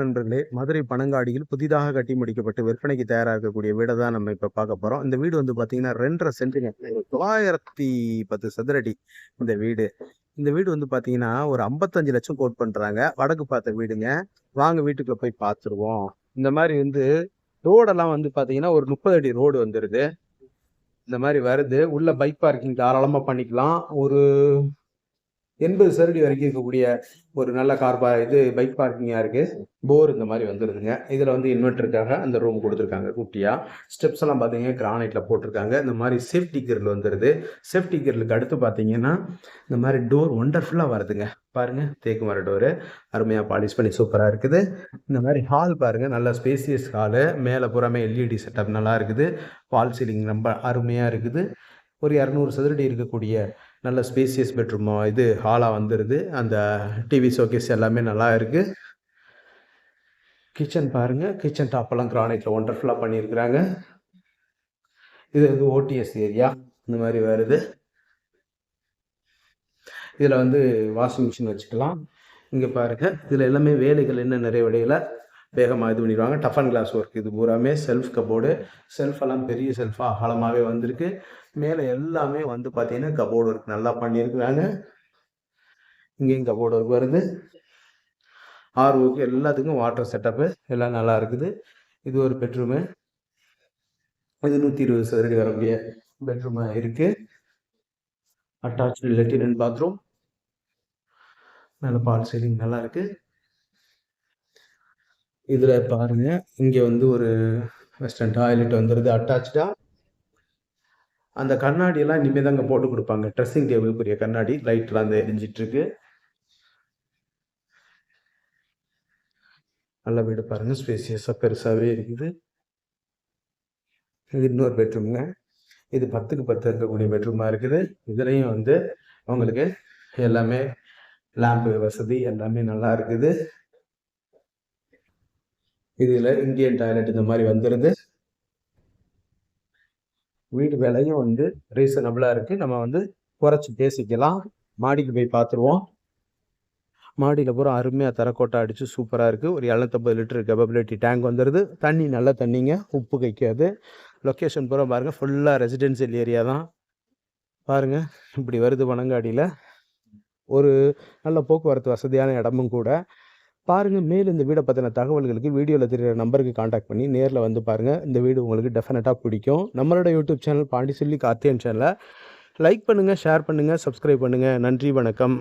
நண்பர்களே மதுரை பனங்காடியில் புதிதாக கட்டி முடிக்கப்பட்டு விற்பனைக்கு தயாராக இருக்கக்கூடிய வீடை தான் நம்ம இப்போ பார்க்க போகிறோம் இந்த வீடு வந்து பார்த்தீங்கன்னா ரெண்டரை சென்ட்டுங்க தொள்ளாயிரத்தி பத்து சதுரடி இந்த வீடு. இந்த வீடு வந்து பார்த்தீங்கன்னா ஒரு ஐம்பத்தஞ்சு லட்சம் கோட் பண்ணுறாங்க வடக்கு பார்த்த வீடுங்க. வாங்க வீட்டுக்குள்ளே போய் பார்த்துருவோம் இந்த மாதிரி வந்து ரோடெல்லாம் வந்து பார்த்தீங்கன்னா ஒரு முப்பது அடி ரோடு வந்துடுது இந்த மாதிரி வருது. உள்ள பைக் பார்க்கிங் தாராளமாக பண்ணிக்கலாம். ஒரு எண்பது சதுரடி வரைக்கும் இருக்கக்கூடிய ஒரு நல்ல கார் பா இது பைக் பார்க்கிங்காக இருக்குது போர் இந்த மாதிரி வந்துருதுங்க இதில் வந்து இன்வெர்ட்டருக்காக அந்த ரூம் கொடுத்துருக்காங்க குட்டியாக ஸ்டெப்ஸ் எல்லாம் பார்த்தீங்கன்னா கிரானைட்டில் போட்டிருக்காங்க. இந்த மாதிரி சேஃப்டி கிரில் வந்துடுது சேஃப்டி கிரிலுக்கு அடுத்து பார்த்தீங்கன்னா இந்த மாதிரி டோர் ஒண்டர்ஃபுல்லாக வருதுங்க. பாருங்கள் தேக்கு மர டோரு அருமையாக பாலிஷ் பண்ணி சூப்பராக இருக்குது. இந்த மாதிரி ஹால் பாருங்கள் நல்ல ஸ்பேசியஸ் ஹாலு மேலே புறமே எல்இடி செட்டப் நல்லா இருக்குது. வால் சீலிங் ரொம்ப அருமையாக இருக்குது. ஒரு இரநூறு சதுரடி இருக்கக்கூடிய நல்ல ஸ்பேசியஸ் பெட்ரூமோ இது ஹாலாக வந்துடுது அந்த டிவி ஷோகேஸ் எல்லாமே நல்லா இருக்குது கிச்சன் பாருங்கள் கிச்சன் டாப்பெல்லாம் கிரானைட்டில் ஒண்டர்ஃபுல்லாக பண்ணியிருக்கிறாங்க. இது வந்து ஓடிஎஸ் ஏரியா இந்த மாதிரி வருது. இதில் வந்து வாஷிங் மிஷின் வச்சுக்கலாம். இங்கே பாருங்கள் இதில் எல்லாமே வேலைகள் என்ன நிறைய வேலைகளை வேகமாக இது பண்ணிடுவாங்க. டஃப் அண்ட் கிளாஸ் ஒர்க் இது பூராமே செல்ஃப் கபோர்டு செல்ஃப் எல்லாம் பெரிய செல்ஃபாக அகலமாகவே வந்திருக்கு. மேலே எல்லாமே வந்து பார்த்தீங்கன்னா கபோர்டு ஒர்க் நல்லா பண்ணியிருக்கிறாங்க இங்கேயும் கபோர்டு ஒர்க் வருது. ஆர்ஓக்கு எல்லாத்துக்கும் வாட்டர் செட்டப்பு எல்லாம் நல்லா இருக்குது. இது ஒரு பெட்ரூமு இது நூற்றி இருபது சதுரடி வரக்கூடிய பெட்ரூமாக இருக்குது அட்டாச்சு லெட்டின் பாத்ரூம் நல்ல பால் சீலிங் நல்லா இருக்குது இதில் பாருங்க. இங்கே வந்து ஒரு வெஸ்டர்ன் டாய்லெட் வந்துடுது அட்டாச்சாக அந்த கண்ணாடியெல்லாம் இனிமேல் தாங்க போட்டு கொடுப்பாங்க. ட்ரெஸ்ஸிங் டேபிளுக்குரிய கண்ணாடி. லைட்லாம் அந்த எரிஞ்சிட்ருக்கு. நல்ல வீடு பாருங்க. ஸ்பேசியஸாக பெருசாகவே இருக்குது. இது இன்னொரு பெட்ரூம்ங்க இது பத்துக்கு பத்து இருக்கக்கூடிய பெட்ரூமாக இருக்குது. இதுலேயும் வந்து அவங்களுக்கு எல்லாமே லேம்பு வசதி எல்லாமே நல்லா இருக்குது. இதில் இந்தியன் டாய்லெட் இந்த மாதிரி வந்துடுது வீடு விலையும் வந்து ரீசனபிளாக இருக்குது நம்ம வந்து குறைச்சி பேசிக்கலாம். மாடிக்கு போய் பார்த்துருவோம். மாடியில் பூரா அருமையாக தரக்கோட்டை அடித்து சூப்பராக இருக்குது ஒரு எழுநூத்தம்பது லிட்டர் கேபபிலிட்டி டேங்க் வந்துடுது தண்ணி நல்ல தண்ணிங்க. உப்பு கைக்காது லொக்கேஷன் பூரா பாருங்கள் ஃபுல்லாக ரெசிடென்சியல் ஏரியா தான். பாருங்கள் இப்படி வருது வனங்காடியில். ஒரு நல்ல போக்குவரத்து வசதியான இடமும் கூட. பாருங்கள் மேலும் இந்த வீடை பற்றின தகவல்களுக்கு வீடியோவில் தெரிகிற நம்பருக்கு காண்டாக்ட் பண்ணி நேரில் வந்து பாருங்கள் இந்த வீடு உங்களுக்கு டெஃபினட்டாக பிடிக்கும். நம்மளோட யூடியூப் சேனல் பாண்டிச்செல்லி கார்த்தியன் சேனலை லைக் பண்ணுங்கள் ஷேர் பண்ணுங்கள் சப்ஸ்கிரைப் பண்ணுங்கள் நன்றி வணக்கம்.